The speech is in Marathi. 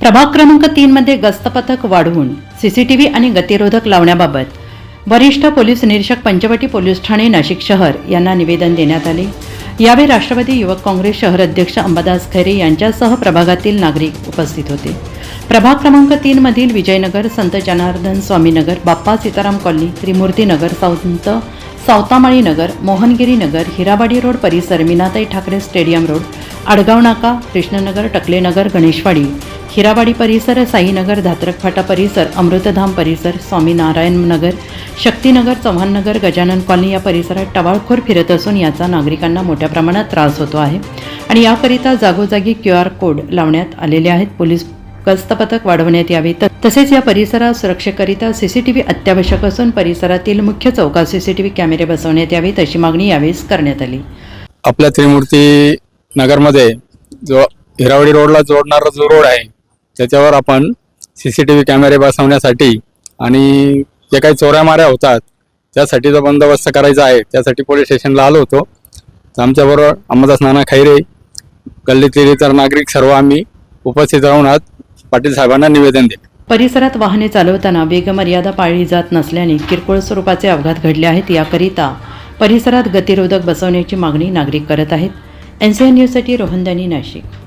प्रभाग क्रमांक तीन मध्ये गस्त पथक वाढवून सीसीटीव्ही आणि गतिरोधक लावण्याबाबत वरिष्ठ पोलीस निरीक्षक पंचवटी पोलीस ठाणे नाशिक शहर यांना निवेदन देण्यात आले. यावेळी राष्ट्रवादी युवक काँग्रेस शहर अध्यक्ष अंबादास खैरे यांच्यासह प्रभागातील नागरिक उपस्थित होते. प्रभाग क्रमांक तीन मधील विजयनगर संत जनार्दन स्वामीनगर बाप्पा सीताराम कॉलनी त्रिमूर्तीनगर संत सावतामाळी नगर मोहनगिरी नगर हिराबाडी रोड परिसर मीनाताई ठाकरे स्टेडियम रोड आडगाव नाका कृष्णनगर टकलेनगर गणेशवाडी हिराबाडी परिसर साईनगर धात्रक फाटा परिसर अमृतधाम परिसर स्वामीनारायण नगर शक्तीनगर चव्हाणनगर गजानन कॉलनी या परिसरात टवाळखोर फिरत असून याचा नागरिकांना मोठ्या प्रमाणात त्रास होतो आहे. आणि याकरिता जागोजागी क्यू आर कोड लावण्यात आलेले आहेत. पोलीस गस्त पथक वाढवण्यात यावे. तसेच या परिसरात सुरक्षेकरिता सीसीटीव्ही अत्यावश्यक असून परिसरातील मुख्य चौकात सीसीटीव्ही कॅमेरे बसवण्यात यावेत अशी मागणी यावेळेस करण्यात आली. आपल्या त्रिमूर्ती नगरमध्ये जो हिरावडी रोडला जोडणारा जो रोड आहे त्याच्यावर आपण सी सी टी व्ही कॅमेरे बसवण्यासाठी आणि जे काही चोऱ्या माऱ्या होतात त्यासाठी जो बंदोबस्त करायचा आहे. त्यासाठी पोलीस स्टेशनला आलो होतो. तर आमच्याबरोबर अंबादास नाना खैरे गल्लीतले इतर नागरिक सर्व आम्ही उपस्थित राहून आज पाटील साहेबांना निवेदन दिले. परिसरात वाहने चालवताना वेगमर्यादा पाळली जात नसल्याने किरकोळ स्वरूपाचे अपघात घडले आहेत याकरिता परिसरात गतिरोधक बसवण्याची मागणी नागरिक करत आहेत. एन सी एन न्यूजसाठी रोहनदानी नाशिक.